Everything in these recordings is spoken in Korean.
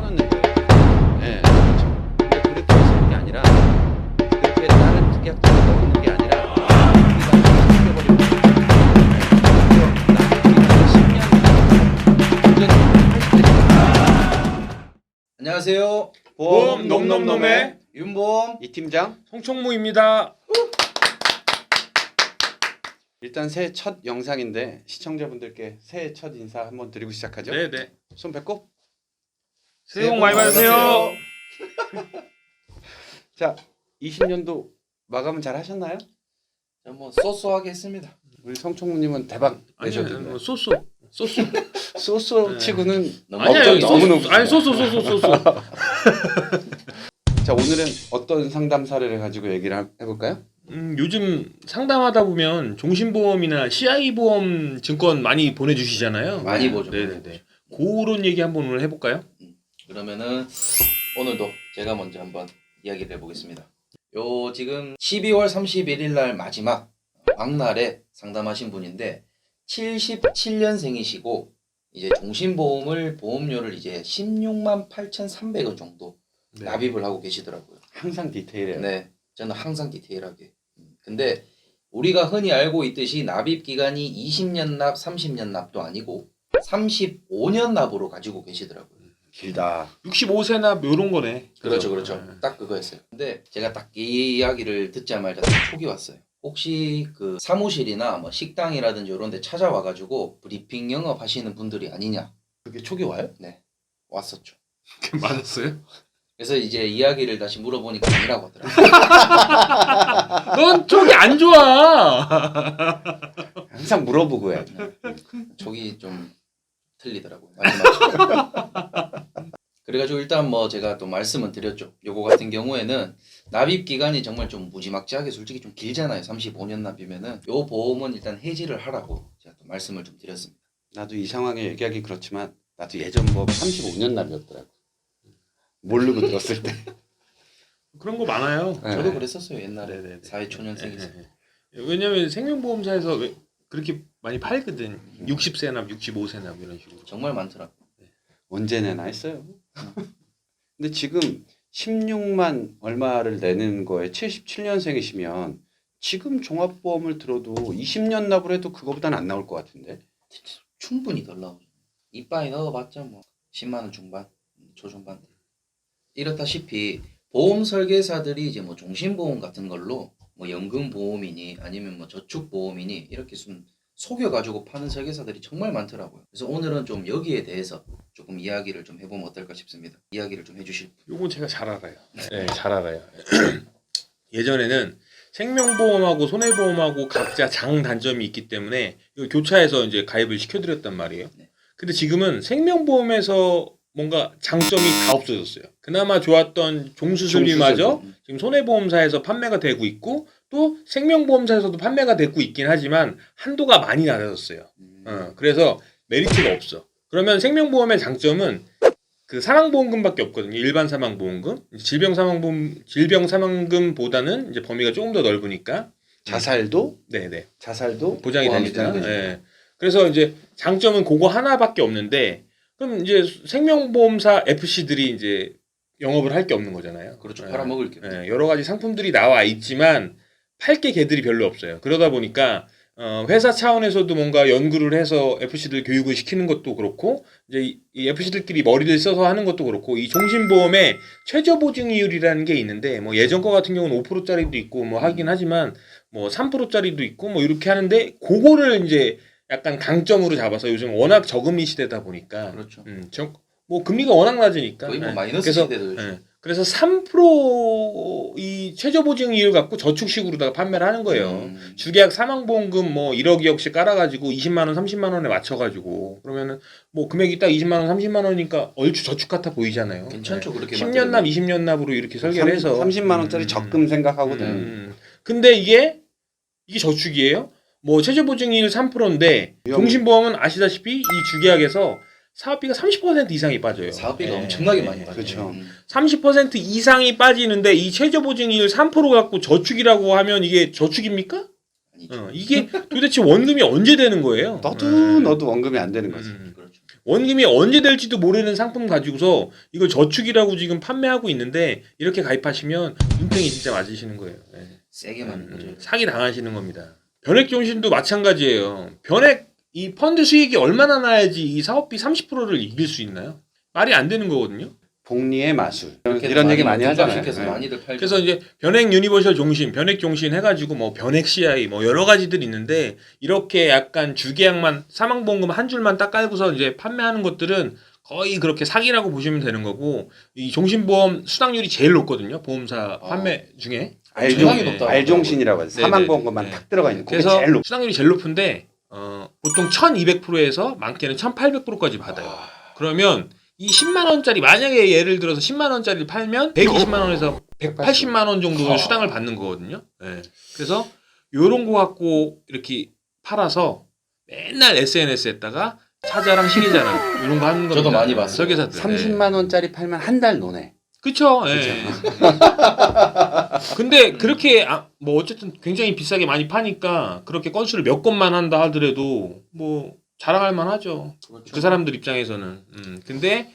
거예요. 예, 그렇죠. 근데 그렇게 하시는 게 아니라 그렇게 다른 특약자를 넣는 게 아니라 안녕하세요. 보험 놈놈놈의 윤보험. 이 팀장 송총무입니다. 일단 새해 첫 영상인데 시청자분들께 새해 첫 인사 한번 드리고 시작하죠. 네네. 손 뱉고 새해 복 많이 받으세요. 자 20년도 마감은 잘 하셨나요? 자, 뭐 쏘쏘하게 했습니다. 우리 성총무님은 대박 내셨던데 뭐 소소, 소소. 소소 네. 치고는 아니야, 업적이. 너무 높으시다. 아니 소소, 소소, 소소. 자 오늘은 어떤 상담 사례를 가지고 얘기를 하- 해볼까요? 음, 요즘 상담하다 보면 종신보험이나 CI 보험 증권 많이 보내주시잖아요. 많이 보죠. 네네네. 그런 얘기 한번 오늘 해볼까요? 그러면은 오늘도 제가 먼저 한번 이야기를 해보겠습니다. 요 지금 12월 31일 날 마지막 막날에 상담하신 분인데 77년생이시고 이제 종신보험을 보험료를 이제 16만 8,300원 정도 네. 납입을 하고 계시더라고요. 항상 디테일해요. 네, 저는 항상 디테일하게. 음, 근데 우리가 흔히 알고 있듯이 납입 기간이 20년 납, 30년 납도 아니고 35년 납으로 가지고 계시더라고요. 길다. 65세나 요런 거네. 그렇죠? 그렇죠. 딱 그거였어요. 근데 제가 딱 이 이야기를 듣자마자 딱 촉이 왔어요. 혹시 그 사무실이나 뭐 식당이라든지 이런 데 찾아와가지고 브리핑 영업 하시는 분들이 아니냐 그게 촉이 와요? 왔었죠. 네. 맞았어요? 그래서 이제 이야기를 다시 물어보니까 아니라고 하더라고요. 넌 쪽이 안 좋아. 항상 물어보고 해. 촉이 좀 틀리더라고요. 마지막. 그래가지고 일단 뭐 제가 또 말씀은 드렸죠. 요거 같은 경우에는 납입 기간이 정말 좀 무지막지하게 솔직히 좀 길잖아요. 35년 납이면은 요 보험은 일단 해지를 하라고 제가 또 말씀을 좀 드렸습니다. 나도 이 상황에 얘기하기 그렇지만 나도 예전 법 35년 납이었더라고. 모르고 들었을 때. 그런 거 많아요. 네. 저도 그랬었어요 옛날에. 사회 초년생이서. 네, 네, 네. 왜냐면 생명보험사에서 왜 그렇게 많이 팔거든. 60세 납, 65세 납 이런 식으로. 정말 많더라고. 언제 내나 했어요. 근데 지금 16만 얼마를 내는 거에 77년생이시면 지금 종합보험을 들어도 20년 납을 해도 그거보다는 안 나올 것 같은데. 충분히 덜 나오죠. 이빠이 넣어봤자 뭐 10만 원 중반, 초중반. 이렇다시피 보험 설계사들이 이제 뭐 종신보험 같은 걸로 뭐 연금보험이니 아니면 뭐 저축보험이니 이렇게 좀 속여가지고 파는 설계사들이 정말 많더라고요. 그래서 오늘은 좀 여기에 대해서 조금 이야기를 좀 해보면 어떨까 싶습니다. 이야기를 좀 해주실 분. 요건 제가 잘 알아요. 네, 잘 알아요. 예전에는 생명보험하고 손해보험하고 각자 장 단점이 있기 때문에 이거 교차해서 이제 가입을 시켜드렸단 말이에요. 네. 근데 지금은 생명보험에서 뭔가 장점이 다 없어졌어요. 그나마 좋았던 종수술비마저 음, 지금 손해보험사에서 판매가 되고 있고 또 생명보험사에서도 판매가 되고 있긴 하지만 한도가 많이 낮아졌어요. 음, 어, 그래서 메리트가 없어. 그러면 생명보험의 장점은 그 사망보험금밖에 없거든요. 일반 사망보험금, 질병 사망보험, 질병 사망금보다는 이제 범위가 조금 더 넓으니까. 자살도 네네. 자살도 보장이 거죠. 예. 그래서 이제 장점은 그거 하나밖에 없는데 그럼 이제 생명보험사 FC들이 이제 영업을 할 게 없는 거잖아요. 그렇죠. 예. 팔아먹을 게. 예, 여러 가지 상품들이 나와 있지만 팔게 걔들이 별로 없어요. 그러다 보니까 어, 회사 차원에서도 뭔가 연구를 해서 FC들 교육을 시키는 것도 그렇고 이제 이- 이 FC들끼리 머리를 써서 하는 것도 그렇고 이 종신보험의 최저 보증이율이라는 게 있는데 뭐 예전 거 같은 경우는 5%짜리도 있고 뭐 하긴 하지만 뭐 3%짜리도 있고 뭐 이렇게 하는데 그거를 이제 약간 강점으로 잡아서 요즘 워낙 저금리 시대다 보니까 그렇죠. 음, 저, 뭐 금리가 워낙 낮으니까 거의 뭐 예. 마이너스 그래서 시대도 예. 그래서 3%이 최저 보증이율 갖고 저축식으로다가 판매를 하는 거예요. 음, 주계약 사망보험금 뭐 1억 2억씩 깔아가지고 20만 원, 30만 원에 맞춰가지고 그러면은 뭐 금액이 딱 20만 원, 30만 원이니까 얼추 저축 같아 보이잖아요. 괜찮죠 그렇게 10년 납, 20년 납으로 이렇게 설계를 해서 30만 원짜리 음, 적금 생각하거든. 음. 근데 이게 이게 저축이에요. 뭐 최저 보증이율 3%인데 위험- 종신보험은 아시다시피 이 주계약에서 사업비가 30% 이상이 빠져요. 사업비가 예. 엄청나게 예. 많이 빠져요. 그렇죠. 음. 30% 이상이 빠지는데 이 최저 보증이율 3% 갖고 저축이라고 하면 이게 저축입니까? 아니죠. 어, 이게 도대체 원금이 언제 되는 거예요? 너도 음. 너도 원금이 안 되는 거지. 음. 그렇죠. 원금이 언제 될지도 모르는 상품 가지고서 이걸 저축이라고 지금 판매하고 있는데 이렇게 가입하시면 눈탱이 진짜 맞으시는 거예요. 예. 세게 맞는 거죠. 음, 사기 당하시는 겁니다. 변액 종신도 마찬가지예요. 변액 이 펀드 수익이 얼마나 나야지 이 사업비 30%를 이길 수 있나요? 말이 안 되는 거거든요. 복리의 마술 이런, 얘기 많이 하잖아요. 네. 많이들 팔죠. 그래서 이제 변액 유니버셜 종신, 변액 종신 해가지고 뭐 변액 CI 뭐 여러 가지들이 있는데 이렇게 약간 주계약만 사망보험금 한 줄만 딱 깔고서 이제 판매하는 것들은 거의 그렇게 사기라고 보시면 되는 거고 이 종신보험 수당률이 제일 높거든요. 보험사 아. 판매 중에. 알종 엄청나게 높다고 알종신이라고 하죠. 네, 사망보험금만 네. 탁 들어가 있는 그게 그래서 제일 높. 수당률이 제일 높은데 어, 보통 1,200%에서 많게는 1,800%까지 받아요. 그러면 이 10만 원짜리 만약에 예를 들어서 10만 원짜리를 팔면 120만 원에서 180만 원 정도 아. 수당을 받는 거거든요. 예. 그래서 요런 거 갖고 이렇게 팔아서 맨날 SNS에다가 사자랑 시계자랑 이런 거 하는 겁니다. 저도 많이 봤어요. 설계사들. 30만 원짜리 팔면 한 달 노네. 그쵸. 예. 근데 그렇게 아, 뭐 어쨌든 굉장히 비싸게 많이 파니까 그렇게 건수를 몇 건만 한다 하더라도 뭐 자랑할 만하죠. 그렇죠. 그 사람들 입장에서는. 음. 근데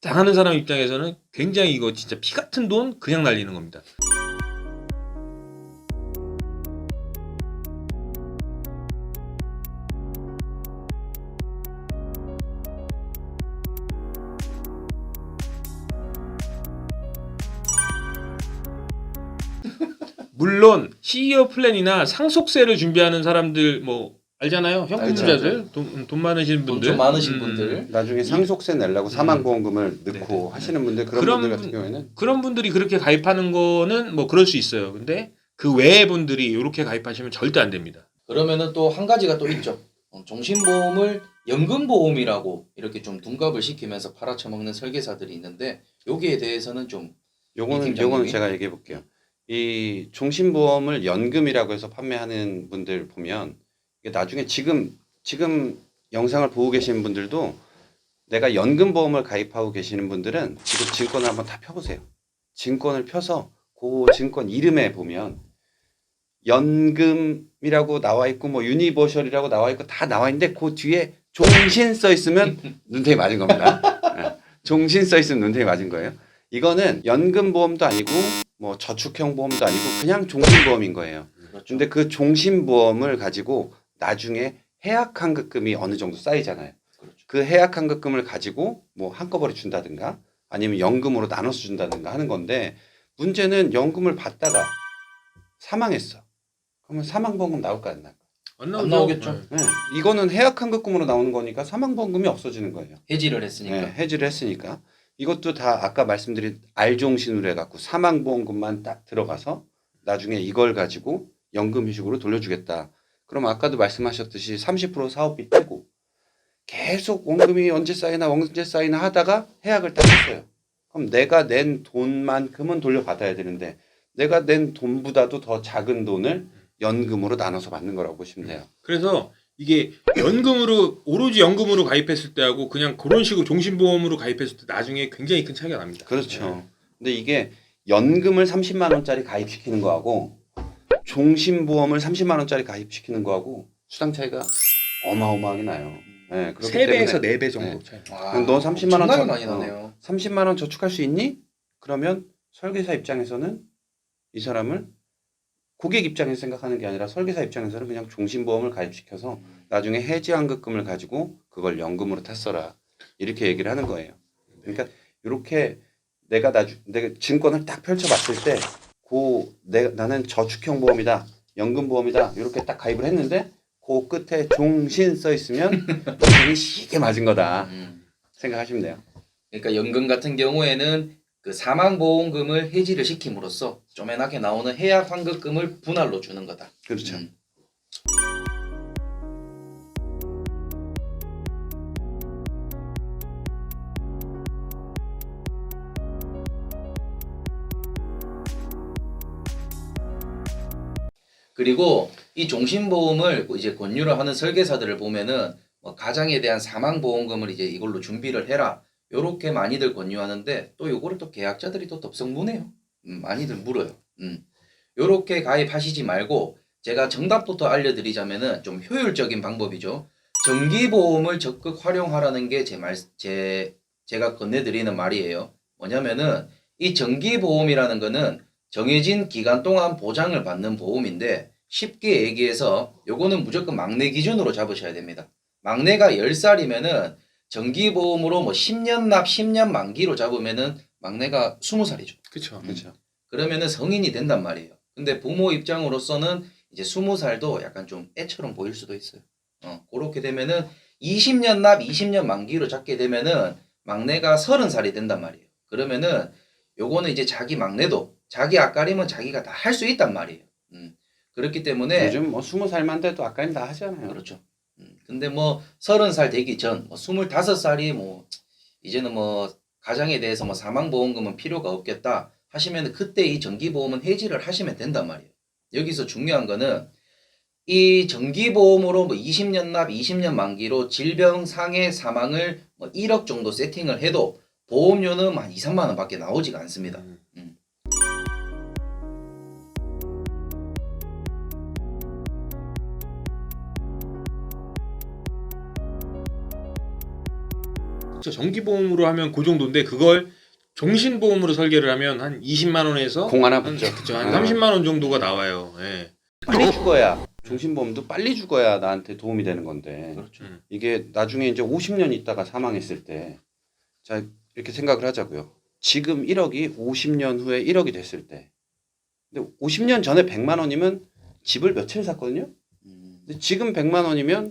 당하는 사람 입장에서는 굉장히 이거 진짜 피 같은 돈 그냥 날리는 겁니다. 물론 CEO 플랜이나 상속세를 준비하는 사람들 뭐 알잖아요. 현금 알죠. 부자들 돈, 돈 많으신 돈 분들 좀 많으신 음, 분들 나중에 상속세 내려고 사망보험금을 넣고 네네. 하시는 분들 그런 그런 분들 같은 분- 경우에는 그런 분들이 그렇게 가입하는 거는 뭐 그럴 수 있어요. 근데 그 외의 분들이 이렇게 가입하시면 절대 안 됩니다. 그러면은 또 한 가지가 또 있죠. 어, 종신보험을 연금보험이라고 이렇게 좀 둔갑을 시키면서 팔아쳐먹는 설계사들이 있는데 여기에 대해서는 좀이 요거는? 요거는 제가 얘기해 볼게요. 이 종신보험을 연금이라고 해서 판매하는 분들 보면 이게 나중에 지금 지금 영상을 보고 계시는 분들도 내가 연금보험을 가입하고 계시는 분들은 지금 증권을 한번 다 펴보세요. 증권을 펴서 그 증권 이름에 보면 연금이라고 나와 있고 뭐 유니버셜이라고 나와 있고 다 나와 있는데 그 뒤에 종신 써 있으면 눈탱이 맞은 겁니다. 예. 종신 써 있으면 눈탱이 맞은 거예요. 이거는 연금보험도 아니고 뭐 저축형 보험도 아니고 그냥 종신보험인 거예요. 그렇죠. 근데 그 종신보험을 가지고 나중에 해약환급금이 어느 정도 쌓이잖아요. 그렇죠. 그 해약환급금을 가지고 뭐 한꺼번에 준다든가 아니면 연금으로 나눠서 준다든가 하는 건데 문제는 연금을 받다가 사망했어. 그러면 사망보험금 나올까 안 나올까? 안, 안 나오겠죠. 네. 네. 이거는 해약환급금으로 나오는 거니까 사망보험금이 없어지는 거예요. 해지를 했으니까 네, 해지를 했으니까 이것도 다 아까 말씀드린 알종신으로 해갖고 사망보험금만 딱 들어가서 나중에 이걸 가지고 연금휴직으로 돌려주겠다. 그럼 아까도 말씀하셨듯이 30% 사업비 떼고 계속 원금이 언제 쌓이나 언제 쌓이나 하다가 해약을 딱 했어요. 그럼 내가 낸 돈만큼은 돌려받아야 되는데 내가 낸 돈보다도 더 작은 돈을 연금으로 나눠서 받는 거라고 보시면 돼요. 그래서 이게 연금으로 오로지 연금으로 가입했을 때하고 그냥 그런 식으로 종신보험으로 가입했을 때 나중에 굉장히 큰 차이가 납니다. 그렇죠. 근데 이게 연금을 30만 원짜리 가입시키는 거하고 종신보험을 30만 원짜리 가입시키는 거하고 수당 차이가 어마어마하게 나요. 네, 그렇기 세 배에서 때문에 네배 정도 차이. 와, 그럼 너 30만 원 저- 많이 어. 나네요. 30만 원 저축할 수 있니? 그러면 설계사 입장에서는 이 사람을 고객 입장에서 생각하는 게 아니라 설계사 입장에서는 그냥 종신보험을 가입시켜서 나중에 해지환급금을 가지고 그걸 연금으로 탔어라 이렇게 얘기를 하는 거예요. 그러니까 이렇게 내가 나중 내가 증권을 딱 펼쳐봤을 때 고 내 나는 저축형 보험이다, 연금 보험이다 이렇게 딱 가입을 했는데 그 끝에 종신 써 있으면 굉장히 시게 맞은 거다 음. 생각하시면 돼요. 그러니까 연금 같은 경우에는 그 사망보험금을 해지를 시킴으로써 쪼매나게 나오는 해약 환급금을 분할로 주는 거다. 그렇죠. 음. 그리고 이 종신보험을 이제 권유를 하는 설계사들을 보면은 뭐 가장에 대한 사망보험금을 이제 이걸로 준비를 해라. 요렇게 많이들 권유하는데 또 요거를 또 계약자들이 또 덥석 무네요. 음, 많이들 물어요. 음. 요렇게 가입하시지 말고 제가 정답부터 알려드리자면은 좀 효율적인 방법이죠. 정기보험을 적극 활용하라는 게 제 말, 제, 제가 건네드리는 말이에요. 뭐냐면은 이 정기보험이라는 거는 정해진 기간 동안 보장을 받는 보험인데 쉽게 얘기해서 요거는 무조건 막내 기준으로 잡으셔야 됩니다. 막내가 10살이면은 정기보험으로 뭐 10년 납 10년 만기로 잡으면은 막내가 20살이죠. 그렇죠. 그렇죠. 그러면은 성인이 된단 말이에요. 근데 부모 입장으로서는 이제 20살도 약간 좀 애처럼 보일 수도 있어요. 어, 그렇게 되면은 20년 납 20년 만기로 잡게 되면은 막내가 30살이 된단 말이에요. 그러면은 요거는 이제 자기 막내도 자기 앞가림은 자기가 다 할 수 있단 말이에요. 음. 그렇기 때문에 요즘 뭐 스무 살만 돼도 아까는 다 하잖아요. 그렇죠. 음, 근데 뭐 서른 살 되기 전, 뭐 스물다섯 살이 뭐 이제는 뭐 가장에 대해서 뭐 사망보험금은 필요가 없겠다 하시면 그때 이 정기보험은 해지를 하시면 된단 말이에요. 여기서 중요한 거는 이 정기보험으로 뭐 20년 납, 20년 만기로 질병 상해 사망을 뭐 1억 정도 세팅을 해도 보험료는 한 2, 3만 원밖에 나오지가 않습니다. 음. 그렇죠. 정기보험으로 하면 그 정도인데 그걸 종신보험으로 설계를 하면 한 20만 원에서 공 하나 한, 붙죠. 그쵸, 한 아. 30만 원 정도가 나와요. 예. 빨리 죽어야 종신보험도 빨리 죽어야 나한테 도움이 되는 건데 그렇죠. 음. 이게 나중에 이제 50년 있다가 사망했을 때 자 이렇게 생각을 하자고요. 지금 1억이 50년 후에 1억이 됐을 때 근데 50년 전에 100만 원이면 집을 몇 채를 샀거든요. 음, 근데 지금 100만 원이면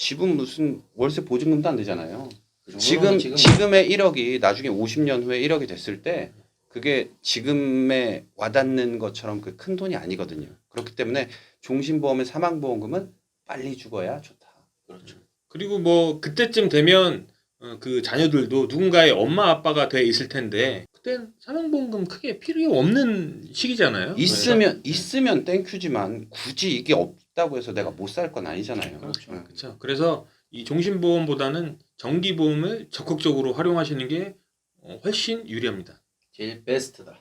집은 무슨 월세 보증금도 안 되잖아요. 그 지금 정도는 지금의 1억이 나중에 50년 후에 1억이 됐을 때 그게 지금에 와닿는 것처럼 그 큰 돈이 아니거든요. 그렇기 때문에 종신보험의 사망보험금은 빨리 죽어야 좋다. 그렇죠. 그리고 뭐 그때쯤 되면 어, 그 자녀들도 누군가의 엄마 아빠가 돼 있을 텐데 그땐 사망보험금 크게 필요 없는 시기잖아요. 있으면 있으면 땡큐지만 굳이 이게 없 다고 해서 내가 못 살 건 아니잖아요. 그렇죠. 응. 그렇죠. 그래서 이 종신보험보다는 정기보험을 적극적으로 활용하시는 게 어, 훨씬 유리합니다. 제일 베스트다.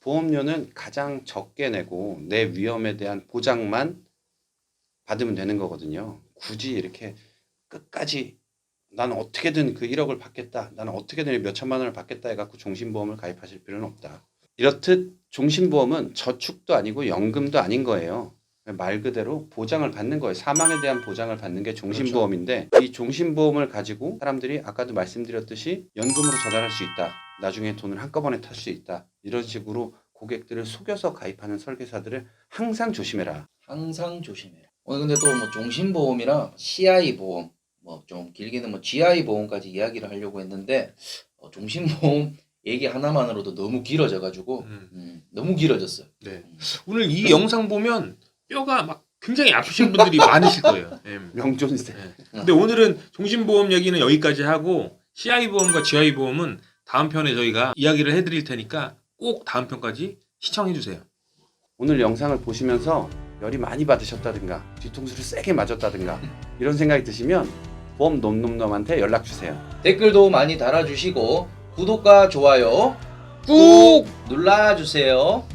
보험료는 가장 적게 내고 내 위험에 대한 보장만 받으면 되는 거거든요. 굳이 이렇게 끝까지 나는 어떻게든 그 1억을 받겠다. 나는 어떻게든 몇 천만 원을 받겠다 해갖고 종신보험을 가입하실 필요는 없다. 이렇듯 종신보험은 저축도 아니고 연금도 아닌 거예요. 말 그대로 보장을 받는 거예요. 사망에 대한 보장을 받는 게 종신보험인데 이 종신보험을 가지고 사람들이 아까도 말씀드렸듯이 연금으로 전환할 수 있다. 나중에 돈을 한꺼번에 탈 수 있다. 이런 식으로 고객들을 속여서 가입하는 설계사들을 항상 조심해라. 항상 조심해요. 오늘 근데 또 뭐 종신보험이랑 CI 보험, 뭐 좀 길게는 뭐 GI 보험까지 이야기를 하려고 했는데 어, 종신보험 얘기 하나만으로도 너무 길어져가지고 음. 음, 너무 길어졌어요. 네. 오늘 이 영상 보면 뼈가 막 굉장히 아프신 분들이 많으실 거예요. 예. 명존세. 근데 오늘은 종신보험 얘기는 여기까지 하고 CI 보험과 GI 보험은 다음 편에 저희가 이야기를 해드릴 테니까 꼭 다음 편까지 시청해 주세요. 오늘 영상을 보시면서 열이 많이 받으셨다든가 뒤통수를 세게 맞았다든가 이런 생각이 드시면 보험 놈놈놈한테 연락 주세요. 댓글도 많이 달아주시고 구독과 좋아요 꾹 눌러주세요.